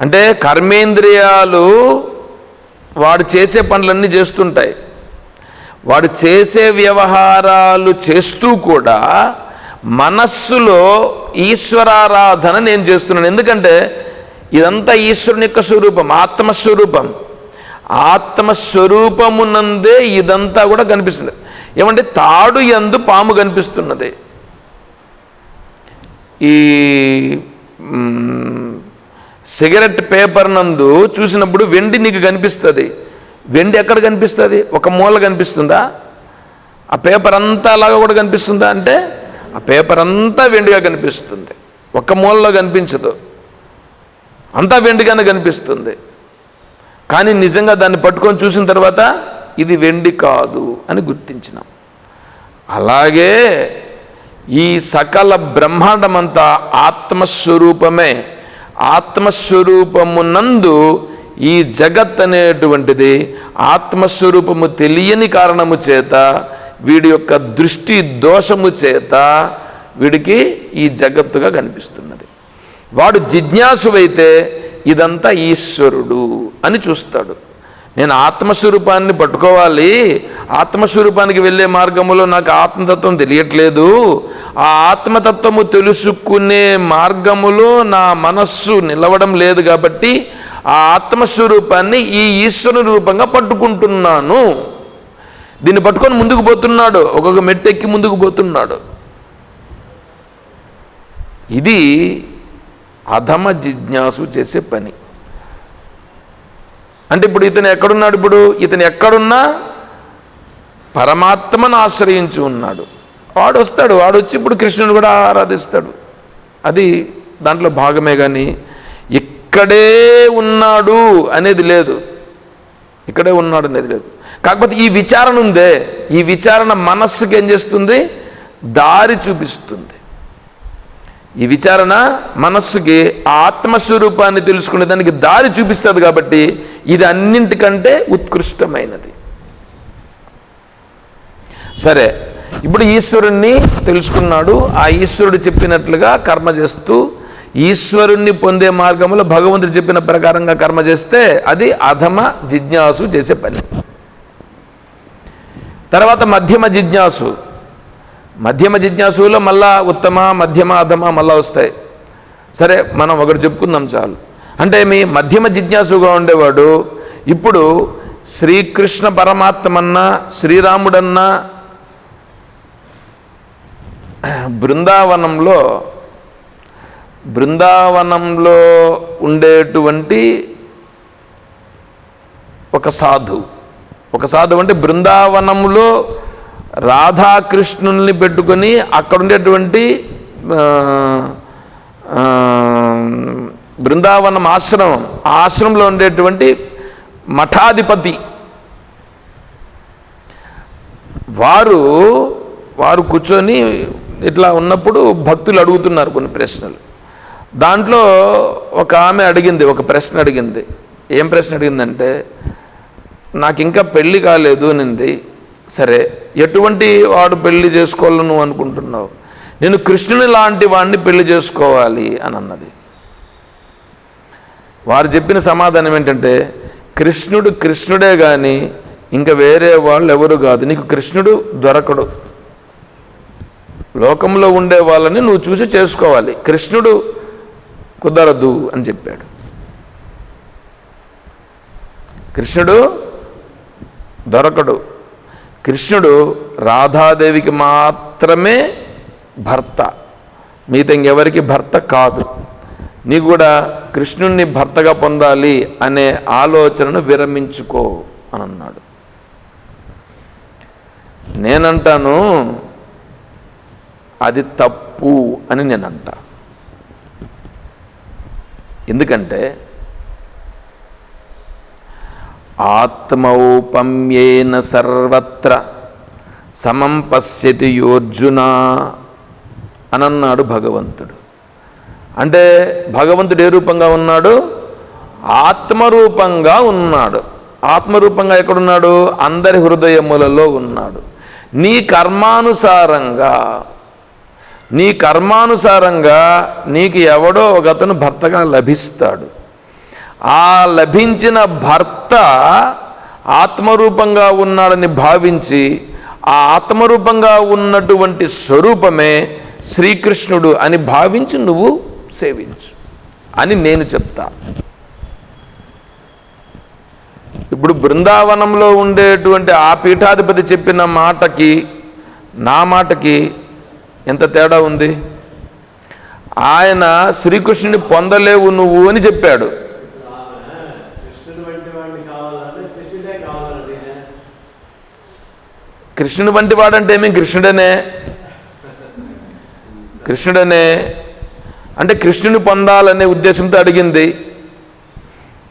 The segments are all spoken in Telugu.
అంటే కర్మేంద్రియాలు వాడు చేసే పనులన్నీ చేస్తుంటాయి. వాడు చేసే వ్యవహారాలు చేస్తూ కూడా మనస్సులో ఈశ్వరారాధన నేను చేస్తున్నాను. ఎందుకంటే ఇదంతా ఈశ్వరుని యొక్క స్వరూపం ఆత్మస్వరూపం. ఆత్మస్వరూపమునందే ఇదంతా కూడా కనిపిస్తుంది. ఏమంటే తాడు ఎందు పాము కనిపిస్తున్నది. ఈ సిగరెట్ పేపర్ నందు చూసినప్పుడు వెండి నీకు కనిపిస్తుంది. వెండి ఎక్కడ కనిపిస్తుంది? ఒక మూల కనిపిస్తుందా? ఆ పేపర్ అంతా అలాగా కూడా కనిపిస్తుందా అంటే ఆ పేపర్ అంతా వెండిగా కనిపిస్తుంది. ఒక్క మూలలో కనిపించదు. అంతా వెండిగానే కనిపిస్తుంది. కానీ నిజంగా దాన్ని పట్టుకొని చూసిన తర్వాత ఇది వెండి కాదు అని గుర్తించినాం. అలాగే ఈ సకల బ్రహ్మాండమంతా ఆత్మస్వరూపమే ఆత్మస్వరూపమునందు ఈ జగత్ అనేటువంటిది ఆత్మస్వరూపము తెలియని కారణము చేత వీడి యొక్క దృష్టి దోషము చేత వీడికి ఈ జగత్తుగా కనిపిస్తున్నది. వాడు జిజ్ఞాసువైతే ఇదంతా ఈశ్వరుడు అని చూస్తాడు. నేను ఆత్మస్వరూపాన్ని పట్టుకోవాలి. ఆత్మస్వరూపానికి వెళ్ళే మార్గములో నాకు ఆత్మతత్వం తెలియట్లేదు. ఆ ఆత్మతత్వము తెలుసుకునే మార్గములో నా మనస్సు నిలవడం లేదు కాబట్టి ఆ ఆత్మస్వరూపాన్ని ఈ ఈశ్వరు రూపంగా పట్టుకుంటున్నాను. దీన్ని పట్టుకొని ముందుకు పోతున్నాడు. ఒక్కొక్క మెట్టెక్కి ముందుకు పోతున్నాడు. ఇది అధమ జిజ్ఞాసు చేసే పని. అంటే ఇప్పుడు ఇతను ఎక్కడున్నాడు ఇప్పుడు? ఇతను ఎక్కడున్నా పరమాత్మను ఆశ్రయించి ఉన్నాడు. వాడు వస్తాడు. వాడు వచ్చి ఇప్పుడు కృష్ణుని కూడా ఆరాధిస్తాడు. అది దాంట్లో భాగమే కానీ ఇక్కడే ఉన్నాడు అనేది లేదు. ఇక్కడే ఉన్నాడు అనేది లేదు. కాకపోతే ఈ విచారణ ఉందే. ఈ విచారణ మనస్సుకి ఏం చేస్తుంది? దారి చూపిస్తుంది. ఈ విచారణ మనస్సుకి ఆత్మస్వరూపాన్ని తెలుసుకునే దానికి దారి చూపిస్తుంది కాబట్టి ఇది అన్నింటికంటే ఉత్కృష్టమైనది. సరే ఇప్పుడు ఈశ్వరుణ్ణి తెలుసుకున్నాడు. ఆ ఈశ్వరుడు చెప్పినట్లుగా కర్మ చేస్తూ ఈశ్వరుణ్ణి పొందే మార్గంలో భగవంతుడు చెప్పిన ప్రకారంగా కర్మ చేస్తే అది అధమ జిజ్ఞాసు చేసే పని. తర్వాత మధ్యమ జిజ్ఞాసు. మధ్యమ జిజ్ఞాసులో మళ్ళా ఉత్తమ మధ్యమ అధమ మళ్ళా వస్తాయి. సరే మనం ఒకటి చెప్పుకుందాం చాలు. అంటే మీ మధ్యమ జిజ్ఞాసుగా ఉండేవాడు ఇప్పుడు శ్రీకృష్ణ పరమాత్మన్నా శ్రీరాముడన్నా బృందావనంలో బృందావనంలో ఉండేటువంటి ఒక సాధు ఒక సాధు అంటే బృందావనంలో రాధాకృష్ణుల్ని పెట్టుకొని అక్కడ ఉండేటువంటి బృందావనం ఆశ్రమం ఆ ఆశ్రమంలో ఉండేటువంటి మఠాధిపతి. వారు వారు కూర్చొని ఇట్లా ఉన్నప్పుడు భక్తులు అడుగుతున్నారు కొన్ని ప్రశ్నలు. దాంట్లో ఒక ఆమె అడిగింది ఒక ప్రశ్న అడిగింది. ఏం ప్రశ్న అడిగిందంటే నాకు ఇంకా పెళ్ళి కాలేదు అనింది. సరే ఎటువంటి వాడు పెళ్ళి చేసుకోవాలని నువ్వు అనుకుంటున్నావు? నేను కృష్ణుని లాంటి వాడిని పెళ్ళి చేసుకోవాలి అని అన్నది. వారు చెప్పిన సమాధానం ఏంటంటే కృష్ణుడు కృష్ణుడే కానీ ఇంకా వేరే వాళ్ళు ఎవరు కాదు. నీకు కృష్ణుడు దొరకడు. లోకంలో ఉండే వాళ్ళని నువ్వు చూసి చేసుకోవాలి. కృష్ణుడు కుదరదు అని చెప్పాడు. కృష్ణుడు దొరకడు. కృష్ణుడు రాధాదేవికి మాత్రమే భర్త. మిగతా ఇంకెవరికి భర్త కాదు. నీకు కూడా కృష్ణుణ్ణి భర్తగా పొందాలి అనే ఆలోచనను విరమించుకో అని అన్నాడు. నేనంటాను అది తప్పు అని నేను ఎందుకంటే ఆత్మౌపమ్యేన సర్వత్ర సమం పశ్యతి యోర్జున అనన్నాడు భగవంతుడు. అంటే భగవంతుడు ఏ రూపంగా ఉన్నాడు? ఆత్మరూపంగా ఉన్నాడు. ఆత్మరూపంగా ఎక్కడున్నాడు? అందరి హృదయములలో ఉన్నాడు. నీ కర్మానుసారంగా నీ కర్మానుసారంగా నీకు ఎవడో ఒక అతను భర్తగా లభిస్తాడు. ఆ లభించిన భర్త ఆత్మరూపంగా ఉన్నాడని భావించి ఆ ఆత్మరూపంగా ఉన్నటువంటి స్వరూపమే శ్రీకృష్ణుడు అని భావించి నువ్వు సేవించు అని నేను చెప్తా. ఇప్పుడు బృందావనంలో ఉండేటువంటి ఆ పీఠాధిపతి చెప్పిన మాటకి నా మాటకి ఎంత తేడా ఉంది? ఆయన శ్రీకృష్ణుని పొందలేవు నువ్వు అని చెప్పాడు. కృష్ణుడు వంటి కృష్ణుని వంటి వాడంటే ఏమి? కృష్ణుడనే. కృష్ణుడనే అంటే కృష్ణుని పొందాలనే ఉద్దేశంతో అడిగింది.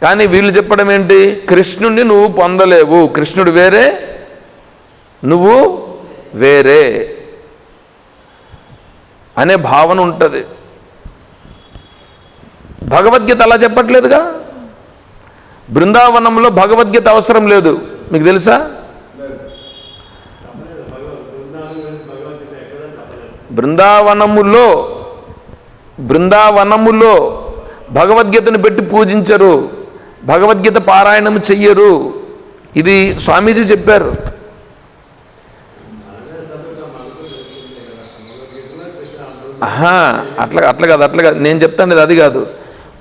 కానీ వీళ్ళు చెప్పడం ఏంటి? కృష్ణుణ్ణి నువ్వు పొందలేవు. కృష్ణుడు వేరే నువ్వు వేరే అనే భావన ఉంటుంది. భగవద్గీత అలా చెప్పట్లేదుగా? బృందావనంలో భగవద్గీత అవసరం లేదు. మీకు తెలుసా? బృందావనములో బృందావనములో భగవద్గీతను పెట్టి పూజించరు భగవద్గీత పారాయణం చెయ్యరు. ఇది స్వామీజీ చెప్పారు. ఆహా అట్లా అట్లా కాదు అట్లా కాదు. నేను చెప్తాను అది కాదు.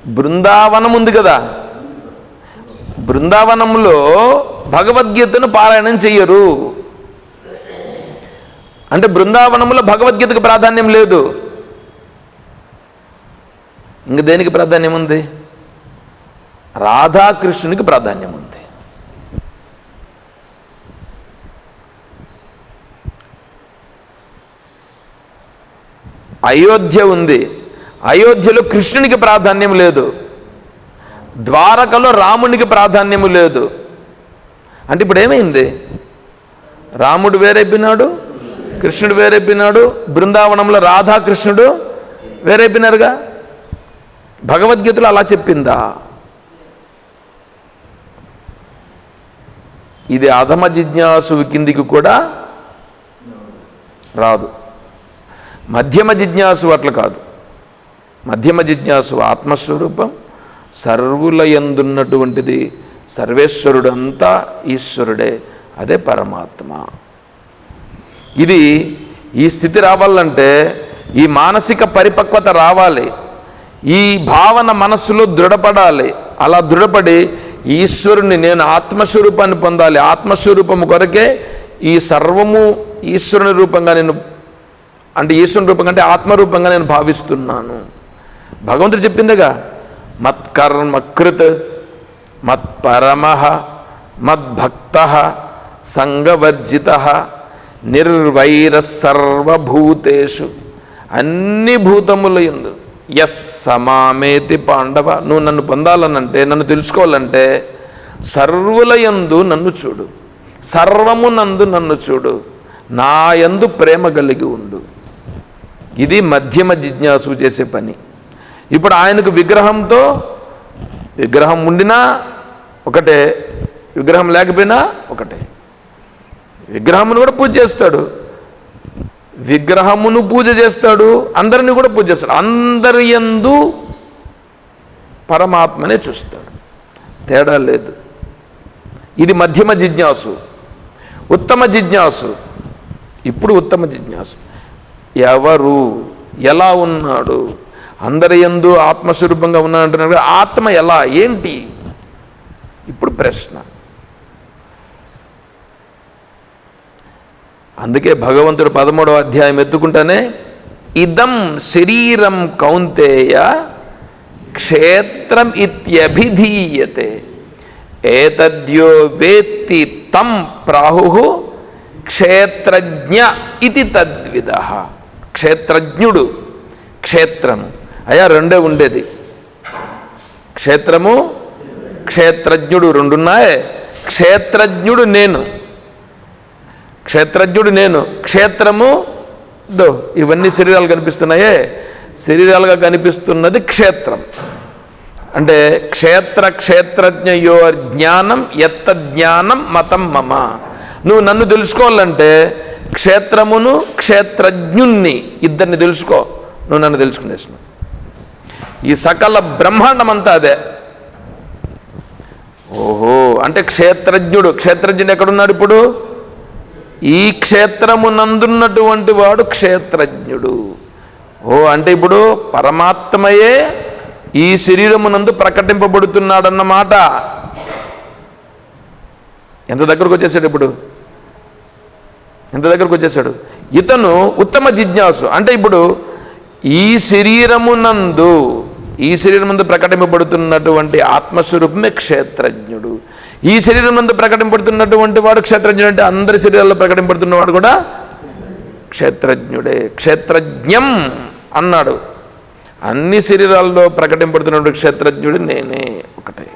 బృందావనం ఉంది కదా. బృందావనంలో భగవద్గీతను పారాయణం చెయ్యరు. అంటే బృందావనంలో భగవద్గీతకు ప్రాధాన్యం లేదు. ఇంక దేనికి ప్రాధాన్యం ఉంది? రాధాకృష్ణునికి ప్రాధాన్యం ఉంది. అయోధ్య ఉంది. అయోధ్యలో కృష్ణునికి ప్రాధాన్యం లేదు. ద్వారకలో రామునికి ప్రాధాన్యము లేదు. అంటే ఇప్పుడు ఏమైంది? రాముడు వేరైపోయినాడు కృష్ణుడు వేరైపోయినాడు బృందావనంలో రాధాకృష్ణుడు వేరైపోయినారుగా భగవద్గీతలో అలా చెప్పిందా? ఇది అధమ జిజ్ఞాసు కిందికి కూడా రాదు. మధ్యమ జిజ్ఞాసు అట్లా కాదు. మధ్యమ జిజ్ఞాసు ఆత్మస్వరూపం సర్వుల ఎందున్నటువంటిది సర్వేశ్వరుడు అంతా ఈశ్వరుడే అదే పరమాత్మ. ఇది ఈ స్థితి రావాలంటే ఈ మానసిక పరిపక్వత రావాలి. ఈ భావన మనస్సులో దృఢపడాలి. అలా దృఢపడి ఈశ్వరుని నేను ఆత్మస్వరూపాన్ని పొందాలి. ఆత్మస్వరూపము కొరకే ఈ సర్వము ఈశ్వరుని రూపంగా నేను అంటే ఈశ్వరుని రూపం అంటే ఆత్మరూపంగా నేను భావిస్తున్నాను. భగవంతుడు చెప్పిందిగా మత్కర్మకృత్ మత్పరమ మద్భక్త సంగవర్జిత నిర్వైర సర్వభూతేషు అన్ని భూతముల ఎందు ఎస్ సమామేతి పాండవ. నువ్వు నన్ను పొందాలనంటే నన్ను తెలుసుకోవాలంటే సర్వులయందు నన్ను చూడు. సర్వము నందు నన్ను చూడు. నా యందు ప్రేమ కలిగి ఉండు. ఇది మధ్యమ జిజ్ఞాసు చేసే పని. ఇప్పుడు ఆయనకు విగ్రహంతో విగ్రహం ఉండినా ఒకటే విగ్రహం లేకపోయినా ఒకటే. విగ్రహమును కూడా పూజ చేస్తాడు. విగ్రహమును పూజ చేస్తాడు అందరిని కూడా పూజ చేస్తాడు. అందరి యందు పరమాత్మనే చూస్తాడు. తేడా లేదు. ఇది మధ్యమ జిజ్ఞాసు. ఉత్తమ జిజ్ఞాసు. ఇప్పుడు ఉత్తమ జిజ్ఞాసు. ఎవరు? ఎలా ఉన్నాడు? అందరి ఎందు ఆత్మస్వరూపంగా ఉన్నాడు ఆత్మ ఎలా? ఏంటి? ఇప్పుడు ప్రశ్న. అందుకే భగవంతుడు పదమూడవ అధ్యాయం ఎత్తుకుంటానే ఇదం శరీరం కౌంతేయ క్షేత్రం ఇత్యభిధీయతే ఏతద్యో వేత్తి తం ప్రాహు క్షేత్రజ్ఞ ఇది తద్విద. క్షేత్రజ్ఞుడు క్షేత్రము. అయ్యా రెండే ఉండేది. క్షేత్రము క్షేత్రజ్ఞుడు రెండున్నాయే. క్షేత్రజ్ఞుడు నేను. క్షేత్రజ్ఞుడు నేను క్షేత్రము దో ఇవన్నీ శరీరాలు కనిపిస్తున్నాయే. శరీరాలుగా కనిపిస్తున్నది క్షేత్రం. అంటే క్షేత్ర క్షేత్రజ్ఞయో జ్ఞానం ఎత్త జ్ఞానం మతం మమ. నువ్వు నన్ను తెలుసుకోవాలంటే క్షేత్రమును క్షేత్రజ్ఞుణ్ణి ఇద్దరిని తెలుసుకో. నువ్వు నన్ను తెలుసుకునేసిన ఈ సకల బ్రహ్మాండం అంతా అదే. ఓహో అంటే క్షేత్రజ్ఞుడు క్షేత్రజ్ఞుడు ఎక్కడున్నాడు ఇప్పుడు? ఈ క్షేత్రము నందున్నటువంటి వాడు క్షేత్రజ్ఞుడు. ఓ అంటే ఇప్పుడు పరమాత్మయే ఈ శరీరమునందు ప్రకటింపబడుతున్నాడన్నమాట. ఎంత దగ్గరకు వచ్చేసాడు ఇప్పుడు? ఎంత దగ్గరకు వచ్చేసాడు? ఇతను ఉత్తమ జిజ్ఞాసు. అంటే ఇప్పుడు ఈ శరీరమునందు ఈ శరీరమునందు ప్రకటింపబడుతున్నటువంటి ఆత్మస్వరూపమే క్షేత్రజ్ఞుడు. ఈ శరీరం ముందు ప్రకటింపడుతున్నటువంటి వాడు క్షేత్రజ్ఞుడు అంటే అందరి శరీరాల్లో ప్రకటింపడుతున్నవాడు కూడా క్షేత్రజ్ఞుడే. క్షేత్రజ్ఞం అన్నాడు. అన్ని శరీరాల్లో ప్రకటింపడుతున్నటువంటి క్షేత్రజ్ఞుడు నేనే ఒకటే.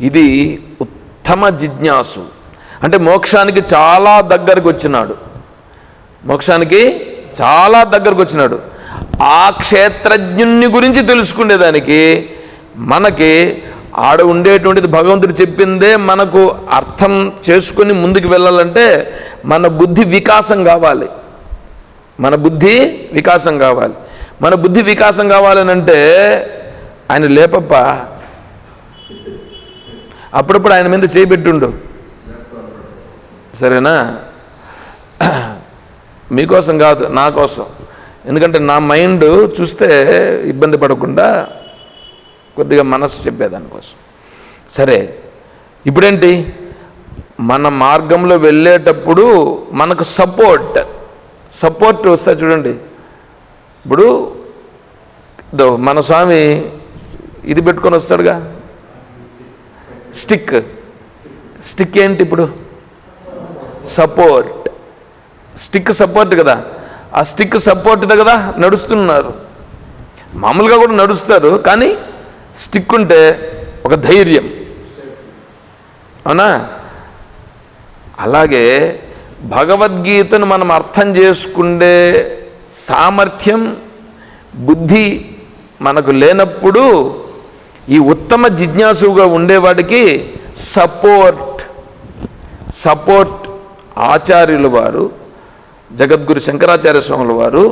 ఇది ఉత్తమ జిజ్ఞాసు. అంటే మోక్షానికి చాలా దగ్గరకు వచ్చినాడు. మోక్షానికి చాలా దగ్గరకు వచ్చినాడు. ఆ క్షేత్రజ్ఞుణ్ణి గురించి తెలుసుకునేదానికి మనకి ఆడ ఉండేటువంటిది భగవంతుడు చెప్పిందే మనకు అర్థం చేసుకొని ముందుకు వెళ్ళాలంటే మన బుద్ధి వికాసం కావాలి. మన బుద్ధి వికాసం కావాలి. మన బుద్ధి వికాసం కావాలనంటే ఆయన లేపప్ప. అప్పుడప్పుడు ఆయన మీద చేపెట్టుండు సరేనా? మీకోసం కాదు నా కోసం ఎందుకంటే నా మైండ్ చూస్తే ఇబ్బంది పడకుండా కొద్దిగా మనసు చెప్పేదానికోసం. సరే ఇప్పుడేంటి? మన మార్గంలో వెళ్ళేటప్పుడు మనకు సపోర్ట్ సపోర్ట్ వస్తా చూడండి. ఇప్పుడు దో మన స్వామి ఇది పెట్టుకొని వస్తాడుగా. స్టిక్. స్టిక్ ఏంటి ఇప్పుడు? సపోర్ట్. స్టిక్ సపోర్ట్ కదా. ఆ స్టిక్ సపోర్ట్ కదా నడుస్తున్నారు. మామూలుగా కూడా నడుస్తారు కానీ స్టిక్ ఉంటే ఒక ధైర్యం. అవునా? అలాగే భగవద్గీతను మనం అర్థం చేసుకుండే సామర్థ్యం బుద్ధి మనకు లేనప్పుడు ఈ ఉత్తమ జిజ్ఞాసుగా ఉండేవాడికి సపోర్ట్ సపోర్ట్ ఆచార్యులు వారు జగద్గురు శంకరాచార్య స్వాముల వారు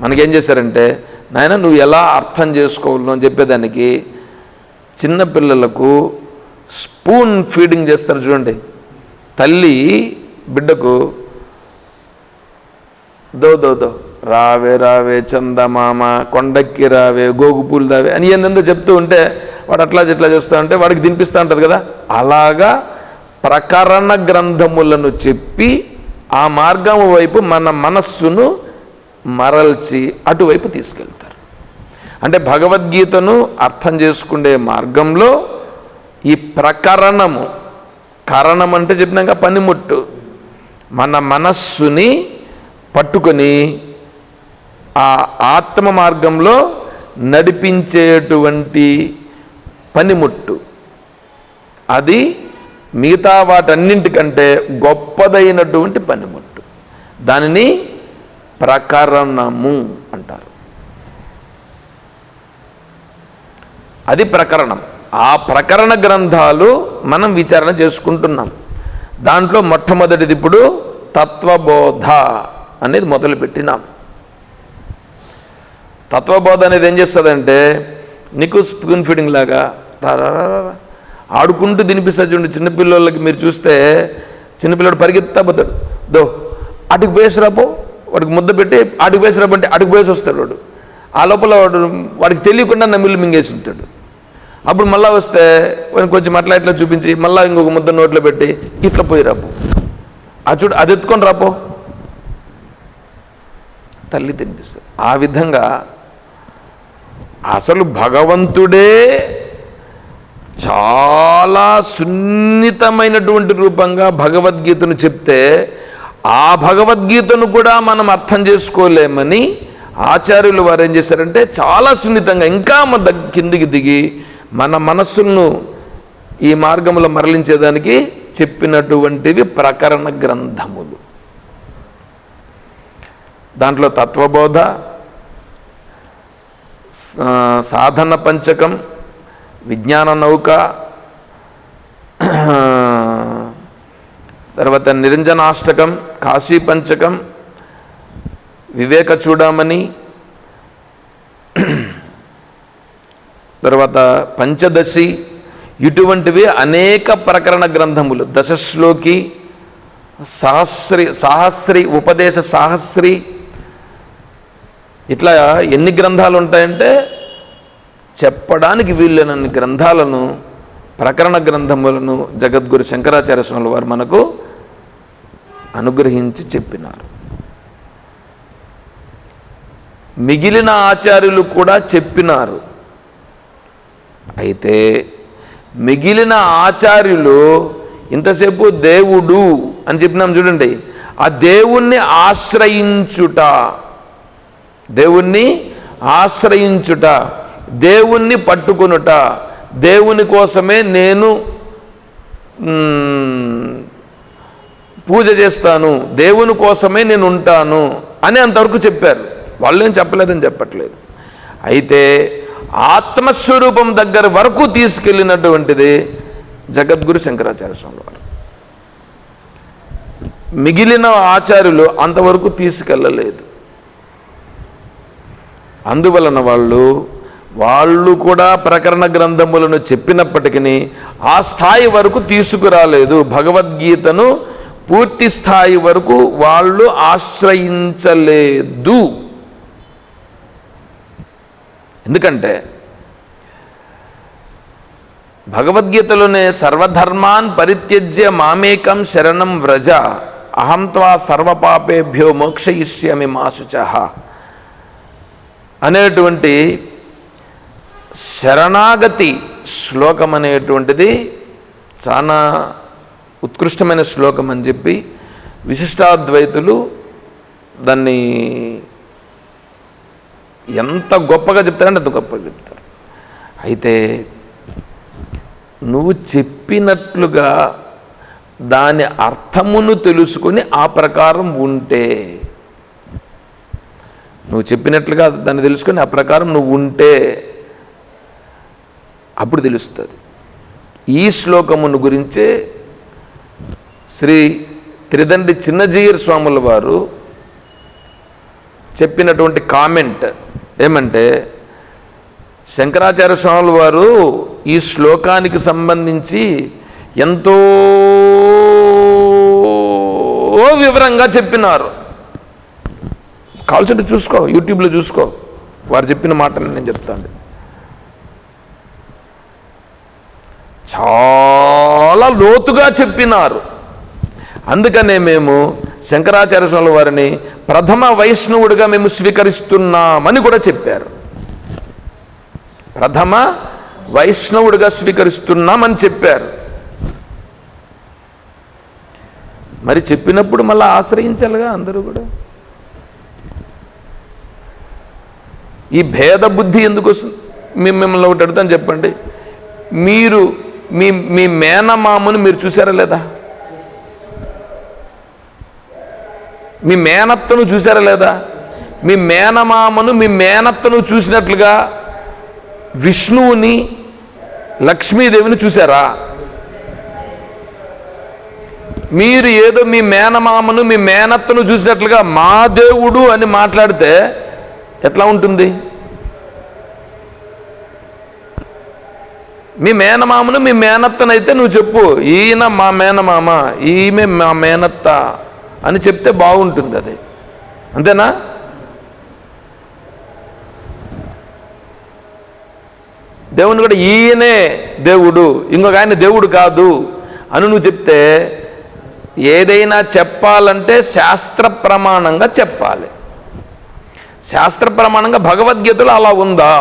మనకేం చేశారంటే నాయన నువ్వు ఎలా అర్థం చేసుకోవాలో అని చెప్పేదానికి చిన్నపిల్లలకు స్పూన్ ఫీడింగ్ చేస్తారు చూడండి. తల్లి బిడ్డకు దో దో దో రావే రావే చందమామ కొండక్కి రావే గోగుపూలు దావే అని ఏందో చెప్తూ ఉంటే వాడు అట్లా ఇట్లా చేస్తూ ఉంటే వాడికి తినిపిస్తూ ఉంటుంది కదా. అలాగా ప్రకరణ గ్రంథములను చెప్పి ఆ మార్గము వైపు మన మనస్సును మరల్చి అటువైపు తీసుకెళ్తారు. అంటే భగవద్గీతను అర్థం చేసుకునే మార్గంలో ఈ ప్రకరణము కరణం అంటే చెప్పినాక పనిముట్టు. మన మనస్సుని పట్టుకొని ఆ ఆత్మ మార్గంలో నడిపించేటువంటి పనిముట్టు. అది మిగతా వాటన్నింటికంటే గొప్పదైనటువంటి పనిముట్టు. దానిని ప్రకరణము అంటారు. అది ప్రకరణం. ఆ ప్రకరణ గ్రంథాలు మనం విచారణ చేసుకుంటున్నాం. దాంట్లో మొట్టమొదటిది ఇప్పుడు తత్వబోధ అనేది మొదలుపెట్టినాం. తత్వబోధ అనేది ఏం చేస్తుందంటే నీకు స్పూన్ ఫీడింగ్ లాగా రా రా రా రా, రా. ఆడుకుంటూ తినిపిస్తా చూడండి చిన్నపిల్లలకి మీరు చూస్తే చిన్నపిల్లడు పరిగెత్తా పోతాడు దో అటుకు పోయేసి రాపో వాడికి ముద్ద పెట్టి అటుకు పోయేసి రాపో అంటే అటుకు పేసి వస్తాడు వాడు. ఆ లోపల వాడు వాడికి తెలియకుండా నమ్మిల్లు మింగేసి ఉంటాడు. అప్పుడు మళ్ళా వస్తే కొంచెం అట్లా ఇట్లా చూపించి మళ్ళీ ఇంకొక ముద్ద నోట్లో పెట్టి ఇట్లా పోయి రాపో ఆ చూడు అది ఎత్తుకొని రాపో తల్లి తినిపిస్తుంది. ఆ విధంగా అసలు భగవంతుడే చాలా సున్నితమైనటువంటి రూపంగా భగవద్గీతను చెప్తే ఆ భగవద్గీతను కూడా మనం అర్థం చేసుకోలేమని ఆచార్యులు వారు ఏం చేశారంటే చాలా సున్నితంగా ఇంకా మన దగ్గ- కిందికి దిగి మన మనస్సును ఈ మార్గంలో మరలించేదానికి చెప్పినటువంటివి ప్రకరణ గ్రంథములు. దాంట్లో తత్వబోధ సాధన పంచకం విజ్ఞాన నౌక తర్వాత నిరంజనాష్టకం కాశీ పంచకం వివేక చూడమని తర్వాత పంచదశి ఇటువంటివి అనేక ప్రకరణ గ్రంథములు. దశశ్లోకి సహస్రి సాహస్రి ఉపదేశ సాహస్రి ఇట్లా ఎన్ని గ్రంథాలు ఉంటాయంటే చెప్పడానికి వీళ్ళనన్ని గ్రంథాలను ప్రకరణ గ్రంథములను జగద్గురు శంకరాచార్య స్వామి వారు మనకు అనుగ్రహించి చెప్పినారు. మిగిలిన ఆచార్యులు కూడా చెప్పినారు. అయితే మిగిలిన ఆచార్యులు ఇంతసేపు దేవుడు అని చెప్పినాం చూడండి. ఆ దేవుణ్ణి ఆశ్రయించుట దేవుణ్ణి ఆశ్రయించుట దేవుణ్ణి పట్టుకొనుట. దేవుని కోసమే నేను పూజ చేస్తాను. దేవుని కోసమే నేను ఉంటాను అని అంతవరకు చెప్పారు. వాళ్ళు ఏం చెప్పలేదని చెప్పట్లేదు. అయితే ఆత్మస్వరూపం దగ్గర వరకు తీసుకెళ్ళినటువంటిది జగద్గురు శంకరాచార్య స్వామి వారు. మిగిలిన ఆచార్యులు అంతవరకు తీసుకెళ్ళలేదు. అందువలన వాళ్ళు వాళ్ళు కూడా ప్రకరణ గ్రంథములను చెప్పినప్పటికీ ఆ స్థాయి వరకు తీసుకురాలేదు. భగవద్గీతను పూర్తి స్థాయి వరకు వాళ్ళు ఆశ్రయించలేదు. ఎందుకంటే భగవద్గీతలోనే సర్వధర్మాన్ పరిత్యజ్య మామేకం శరణం వ్రజ అహంత్వా సర్వపాపేభ్యో మోక్షయిష్యమి మాసుచ అనేటువంటి శరణాగతి శ్లోకం అనేటువంటిది చాలా ఉత్కృష్టమైన శ్లోకం అని చెప్పి విశిష్టాద్వైతులు దాన్ని ఎంత గొప్పగా చెప్తారంటే అంత గొప్పగా చెప్తారు. అయితే నువ్వు చెప్పినట్లుగా దాని అర్థమును తెలుసుకొని ఆ ప్రకారం ఉంటే నువ్వు చెప్పినట్లుగా దాన్ని తెలుసుకొని ఆ ప్రకారం నువ్వు ఉంటే అప్పుడు తెలుస్తుంది. ఈ శ్లోకమును గురించే శ్రీ త్రిదండ్రి చిన్నజీయర్ స్వాముల వారు చెప్పినటువంటి కామెంట్ ఏమంటే శంకరాచార్య స్వాముల వారు ఈ శ్లోకానికి సంబంధించి ఎంతో వివరంగా చెప్పినారు. కాల్చుంటే చూసుకో యూట్యూబ్లో చూసుకో. వారు చెప్పిన మాటలు నేను చెప్తాను. చాలా లోతుగా చెప్పినారు. అందుకనే మేము శంకరాచార్య స్వామి వారిని ప్రథమ వైష్ణవుడిగా మేము స్వీకరిస్తున్నామని కూడా చెప్పారు. ప్రథమ వైష్ణవుడిగా స్వీకరిస్తున్నామని చెప్పారు. మరి చెప్పినప్పుడు మళ్ళీ ఆశ్రయించాలిగా అందరూ కూడా? ఈ భేద బుద్ధి ఎందుకు వస్తుంది? మేము మిమ్మల్ని ఒకటి అడుగుతాను చెప్పండి. మీరు మీ మీ మేనమామను మీరు చూసారా లేదా? మీ మేనత్తను చూసారా లేదా? మీ మేనమామను మీ మేనత్తను చూసినట్లుగా విష్ణువుని లక్ష్మీదేవిని చూసారా? మీరు ఏదో మీ మేనమామను మీ మేనత్తను చూసినట్లుగా మా దేవుడు అని మాట్లాడితే ఎట్లా ఉంటుంది? మీ మేనమామను మీ మేనత్తనైతే నువ్వు చెప్పు ఈయన మా మేనమామ ఈమె మా మేనత్త అని చెప్తే బాగుంటుంది అది. అంతేనా? దేవుని కూడా ఈయనే దేవుడు ఇంకొక ఆయన దేవుడు కాదు అని నువ్వు చెప్తే ఏదైనా చెప్పాలంటే శాస్త్ర ప్రమాణంగా చెప్పాలి. శాస్త్ర ప్రమాణంగా భగవద్గీతలో అలా ఉందా?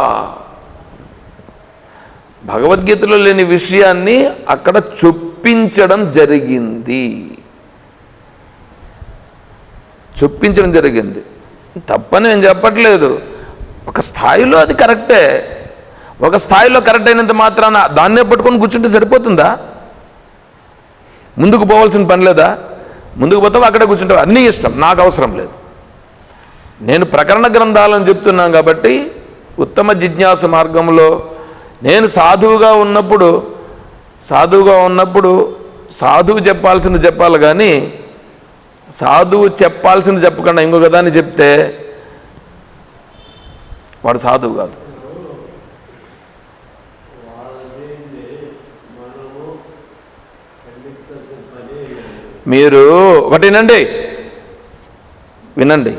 భగవద్గీతలో లేని విషయాన్ని అక్కడ చొప్పించడం జరిగింది. చొప్పించడం జరిగింది. తప్పని నేను చెప్పట్లేదు. ఒక స్థాయిలో అది కరెక్టే. ఒక స్థాయిలో కరెక్ట్ అయినంత మాత్రాన దాన్నే పట్టుకొని కూర్చుంటే సరిపోతుందా? ముందుకు పోవాల్సిన పని లేదా? ముందుకు పోతావు? అక్కడే కూర్చుంటావు? అన్నీ ఇష్టం. నాకు అవసరం లేదు. నేను ప్రకరణ గ్రంథాలను చెప్తున్నాను కాబట్టి ఉత్తమ జిజ్ఞాస మార్గంలో నేను సాధువుగా ఉన్నప్పుడు సాధువుగా ఉన్నప్పుడు సాధువు చెప్పాల్సింది చెప్పాలి కానీ సాధువు చెప్పాల్సింది చెప్పకుండా ఇంకొక దాన్ని చెప్తే వాడు సాధువు కాదు. మీరు ఒకటేనండి వినండి.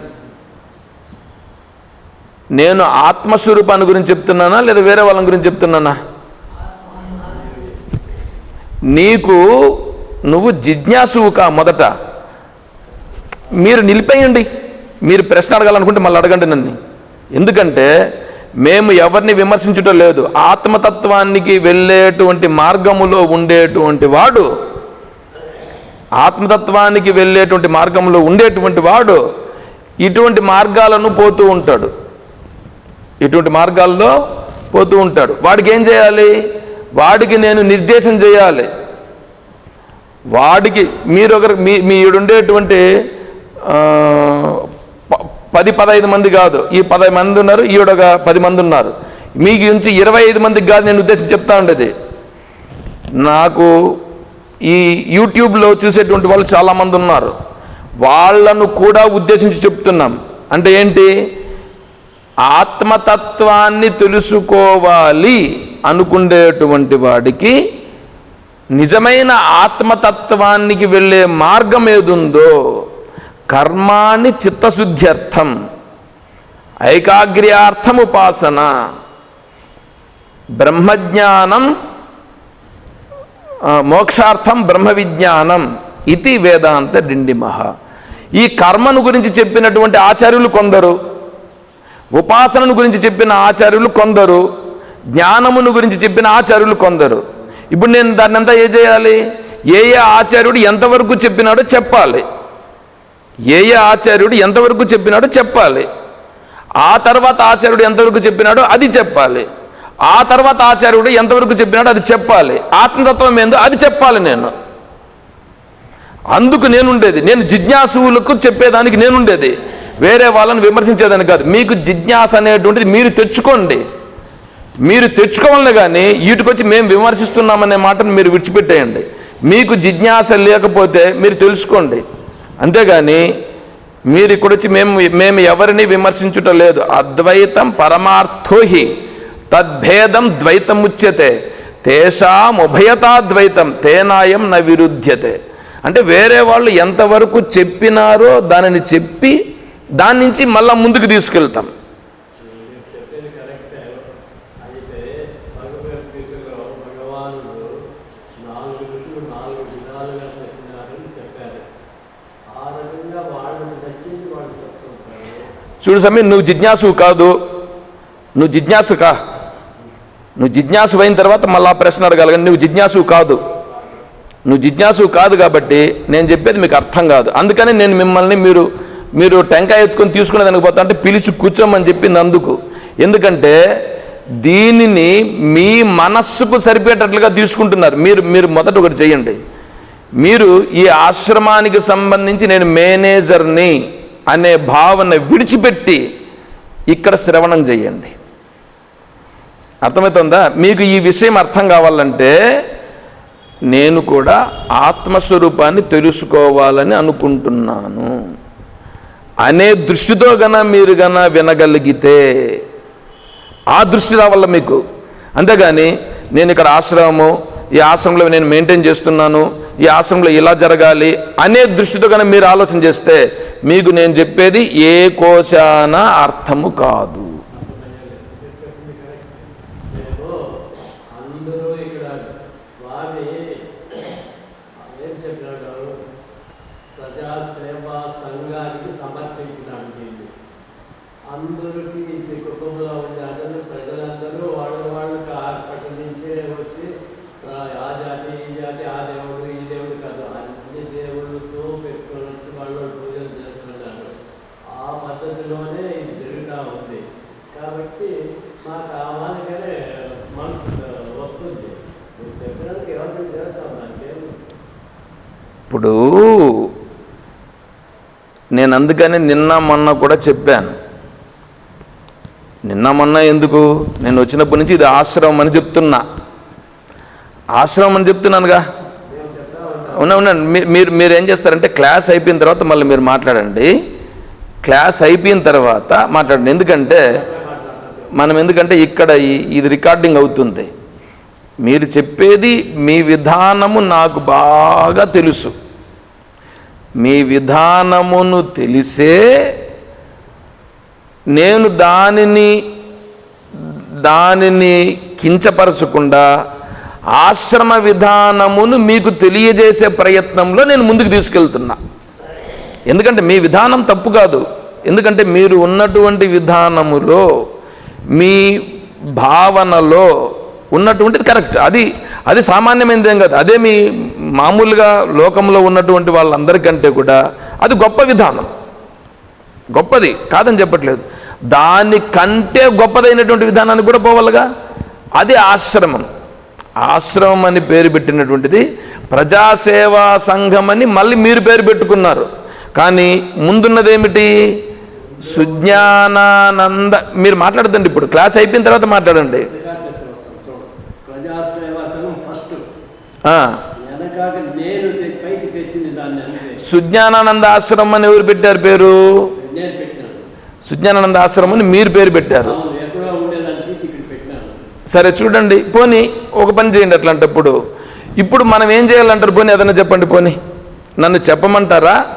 నేను ఆత్మస్వరూపాన్ని గురించి చెప్తున్నానా లేదా వేరే వాళ్ళని గురించి చెప్తున్నానా? నీకు నువ్వు జిజ్ఞాసువు కా మొదట. మీరు నిలిపేయండి. మీరు ప్రశ్న అడగాలనుకుంటే మళ్ళీ అడగండి నన్ను. ఎందుకంటే మేము ఎవరిని విమర్శించటం లేదు. ఆత్మతత్వానికి వెళ్ళేటువంటి మార్గములో ఉండేటువంటి వాడు ఆత్మతత్వానికి వెళ్ళేటువంటి మార్గంలో ఉండేటువంటి వాడు ఇటువంటి మార్గాలను పోతూ ఉంటాడు. ఇటువంటి మార్గాల్లో పోతూ ఉంటాడు. వాడికి ఏం చేయాలి? వాడికి నేను నిర్దేశం చేయాలి. వాడికి మీరు ఒకరు మీ మీడుండేటువంటి ప- పది పదహైదు మంది కాదు. ఈ పదహైదు మంది ఉన్నారు ఈవిడొక పది మంది ఉన్నారు. మీకు నుంచి ఇరవై ఐదు మందికి కాదు నేను ఉద్దేశం చెప్తా ఉండేది. నాకు ఈ యూట్యూబ్లో చూసేటువంటి వాళ్ళు చాలామంది ఉన్నారు. వాళ్ళను కూడా ఉద్దేశించి చెప్తున్నాం. అంటే ఏంటి? ఆత్మతత్వాన్ని తెలుసుకోవాలి అనుకునేటువంటి వాడికి నిజమైన ఆత్మతత్వానికి వెళ్ళే మార్గం ఏదుందో కర్మాణి చిత్తశుద్ధ్యర్థం ఐకాగ్ర్యార్థం ఉపాసన బ్రహ్మజ్ఞానం మోక్షార్థం బ్రహ్మ విజ్ఞానం ఇది వేదాంత డిండిమహ. ఈ కర్మను గురించి చెప్పినటువంటి ఆచార్యులు కొందరు ఉపాసనను గురించి చెప్పిన ఆచార్యులు కొందరు జ్ఞానమును గురించి చెప్పిన ఆచార్యులు కొందరు. ఇప్పుడు నేను దాన్ని అంతా ఏ చేయాలి? ఏ ఏ ఆచార్యుడు ఎంతవరకు చెప్పినాడో చెప్పాలి. ఏ ఏ ఆచార్యుడు ఎంతవరకు చెప్పినాడో చెప్పాలి. ఆ తర్వాత ఆచార్యుడు ఎంతవరకు చెప్పినాడో అది చెప్పాలి. ఆ తర్వాత ఆచార్యుడు ఎంతవరకు చెప్పినాడో అది చెప్పాలి. ఆత్మతత్వం ఏందో అది చెప్పాలి నేను. అందుకు నేనుండేది. నేను జిజ్ఞాసువులకు చెప్పేదానికి నేనుండేది. వేరే వాళ్ళని విమర్శించేదని కాదు. మీకు జిజ్ఞాస అనేటువంటిది మీరు తెచ్చుకోండి. మీరు తెచ్చుకోవాలని కానీ వీటికొచ్చి మేము విమర్శిస్తున్నామనే మాటను మీరు విడిచిపెట్టేయండి. మీకు జిజ్ఞాస లేకపోతే మీరు తెలుసుకోండి. అంతేగాని మీరు ఇక్కడ వచ్చి మేము మేము ఎవరిని విమర్శించుట లేదు. అద్వైతం పరమార్థోహి తద్భేదం ద్వైతం ఉచ్యతే తేషాం ఉభయతాద్వైతం తేనాయం న విరుధ్యతే. అంటే వేరే వాళ్ళు ఎంతవరకు చెప్పినారో దానిని చెప్పి దాని నుంచి మళ్ళా ముందుకు తీసుకెళ్తాం. చూడు సమీర్ నువ్వు జిజ్ఞాసు కాదు. నువ్వు జిజ్ఞాసు కా. నువ్వు జిజ్ఞాసు అయిన తర్వాత మళ్ళీ ఆ ప్రశ్న అడగాలి కానీ నువ్వు జిజ్ఞాసు కాదు. నువ్వు జిజ్ఞాసు కాదు కాబట్టి నేను చెప్పేది మీకు అర్థం కాదు. అందుకని నేను మిమ్మల్ని మీరు మీరు టెంకాయ ఎత్తుకొని తీసుకునే దానికి పోతా అంటే పిలిచి కూర్చోమని చెప్పింది అందుకు ఎందుకంటే దీనిని మీ మనస్సుకు సరిపేటట్లుగా తీసుకుంటున్నారు. మీరు మీరు మొదట ఒకటి చేయండి. మీరు ఈ ఆశ్రమానికి సంబంధించి నేను మేనేజర్ని అనే భావన విడిచిపెట్టి ఇక్కడ శ్రవణం చేయండి. అర్థమవుతుందా? మీకు ఈ విషయం అర్థం కావాలంటే నేను కూడా ఆత్మస్వరూపాన్ని తెలుసుకోవాలని అనుకుంటున్నాను. అనే దృష్టితో గన మీరు గన వినగలిగితే ఆ దృష్టి రావాల మీకు. అంతేగాని నేను ఇక్కడ ఆశ్రమము ఈ ఆశ్రమంలో నేను మెయింటైన్ చేస్తున్నాను ఈ ఆశ్రమంలో ఇలా జరగాలి అనే దృష్టితో కనుక మీరు ఆలోచన చేస్తే మీకు నేను చెప్పేది ఏ కోశాన అర్థము కాదు మేము అందరూ ఇక్కడ స్వామి ఏం చెప్పినాడు ప్రజాసేవా సంఘానికి సమర్పించినాడు దీన్ని అందరికీ ఇది కుటుంబంలో ఉండే అందరూ ప్రజలందరూ వాళ్ళ వాళ్ళకి హాస్పిటల్ నుంచే వచ్చి ఆ ఆ జాతి ఈ జాతి ఆ దేవుడు ఈ దేవుడు కాదు అన్ని దేవుళ్ళతో పెట్టుకొని వచ్చి వాళ్ళు పూజలు చేసుకున్నారు ఆ పద్ధతిలోనే ఇది జరుగుతూ ఉంది కాబట్టి మాకు ఆ మాదిరిగానే మనసు వస్తుంది. మీరు చెప్పినందుకు ఎవరికి చేస్తాం దానికేం ఇప్పుడు నేను అందుకని నిన్న మొన్న కూడా చెప్పాను. నిన్న మొన్న ఎందుకు? నేను వచ్చినప్పటి నుంచి ఇది ఆశ్రమం అని చెప్తున్నా. ఆశ్రమం అని చెప్తున్నానుగా. అవునండి మీ- మీరు మీరు ఏం చేస్తారంటే క్లాస్ అయిపోయిన తర్వాత మళ్ళీ మీరు మాట్లాడండి. క్లాస్ అయిపోయిన తర్వాత మాట్లాడండి. ఎందుకంటే మనం ఎందుకంటే ఇక్కడ ఇది రికార్డింగ్ అవుతుంది. మీరు చెప్పేది మీ విధానము నాకు బాగా తెలుసు. మీ విధానమును తెలిసే నేను దానిని దానిని కించపరచకుండా ఆశ్రమ విధానమును మీకు తెలియజేసే ప్రయత్నంలో నేను ముందుకు తీసుకెళ్తున్నా. ఎందుకంటే మీ విధానం తప్పు కాదు. ఎందుకంటే మీరు ఉన్నటువంటి విధానములో మీ భావనలో ఉన్నటువంటిది కరెక్ట్. అది అది సామాన్యమైనది ఏం కాదు. అదే మీ మామూలుగా లోకంలో ఉన్నటువంటి వాళ్ళందరికంటే కూడా అది గొప్ప విధానం. గొప్పది కాదని చెప్పట్లేదు. దానికంటే గొప్పదైనటువంటి విధానానికి కూడా పోవాలిగా. అది ఆశ్రమం. ఆశ్రమం అని పేరు పెట్టినటువంటిది ప్రజాసేవా సంఘం అని మళ్ళీ మీరు పేరు పెట్టుకున్నారు. కానీ ముందున్నదేమిటి? సుజ్ఞానానంద మీరు మాట్లాడదండి ఇప్పుడు. క్లాస్ అయిపోయిన తర్వాత మాట్లాడండి. సుజ్ఞానానంద ఆశ్రమం అని ఎవరు పెట్టారు పేరు? సుజ్ఞానానంద ఆశ్రమం అని మీరు పేరు పెట్టారు. సరే చూడండి. పోనీ ఒక పని చేయండి అట్లాంటప్పుడు. ఇప్పుడు మనం ఏం చేయాలంటారు పోనీ? ఏదైనా చెప్పండి పోనీ. నన్ను చెప్పమంటారా?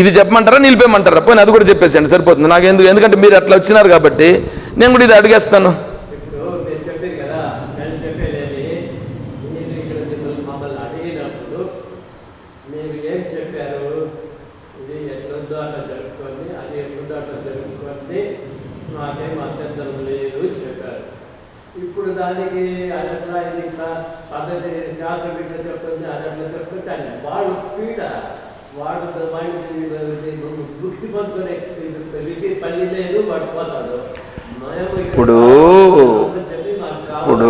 ఇది చెప్పమంటారా నిలిపేయమంటారా పోనీ అది కూడా చెప్పేసేయండి సరిపోతుంది. నాకు ఎందుకు ఎందుకంటే మీరు అట్లా వచ్చినారు కాబట్టి నేను కూడా ఇది అడిగేస్తాను. ఇప్పుడు దానికి అది ఇది ఇట్లా పద్ధతి శాస్త్రం చెప్తుంది అది చెప్తుంది పీడ. వాడు వాడి వృత్తి పొందుకునే విధి పని లేదు వాడు పోతాడు మేము ఇక్కడ ఇప్పుడు. ఇప్పుడు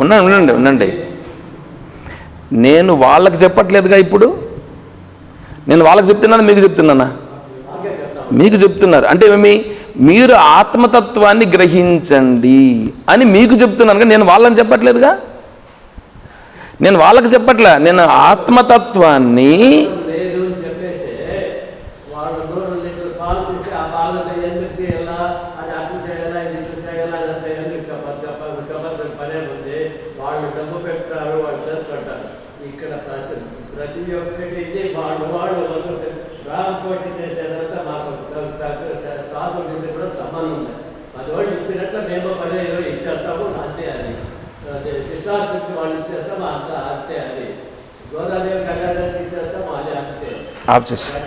ఉండండి ఉండండి ఉండండి. నేను వాళ్ళకి చెప్పట్లేదుగా ఇప్పుడు? నేను వాళ్ళకి చెప్తున్నాను మీకు చెప్తున్నానా? మాకే చెప్తాం మీకు చెప్తున్నారు. అంటే ఏమి? మీరు ఆత్మతత్వాన్ని గ్రహించండి అని మీకు చెప్తున్నాను నేను వాళ్ళని చెప్పట్లేదుగా? నేను వాళ్ళకి చెప్పట్లే. నేను ఆత్మతత్వాన్ని లేదు అని చెప్పేసి వాడు నూరు లీటర్ పాలు తీసి ఆ పాలతో ఎందుకు చేయాలా అది అట్లా చేయాలా ఇది ఇట్లా చేయాలా ఇదంతా ఎందుకు చెప్పాలి చెప్పాలి చెప్పాల్సిన పనే ఉంది వాళ్ళు డబ్బు పెడతారు వాళ్ళు చేసుకుంటారు ఇక్కడ ప్రతి ప్రతి ఒక్కటి వాడు వాడు గ్రామ పోటీ చేసేదంతా మాకు స- స- స- శ్వాస మీద కూడా సంబంధం ఉంది అది వాళ్ళు ఇచ్చినట్లు మేము పదే ఇచ్చేస్తాము అంతే అది అదే కృష్ణాష్టమి వాళ్ళు ఇచ్చేస్తాము అంత అంతే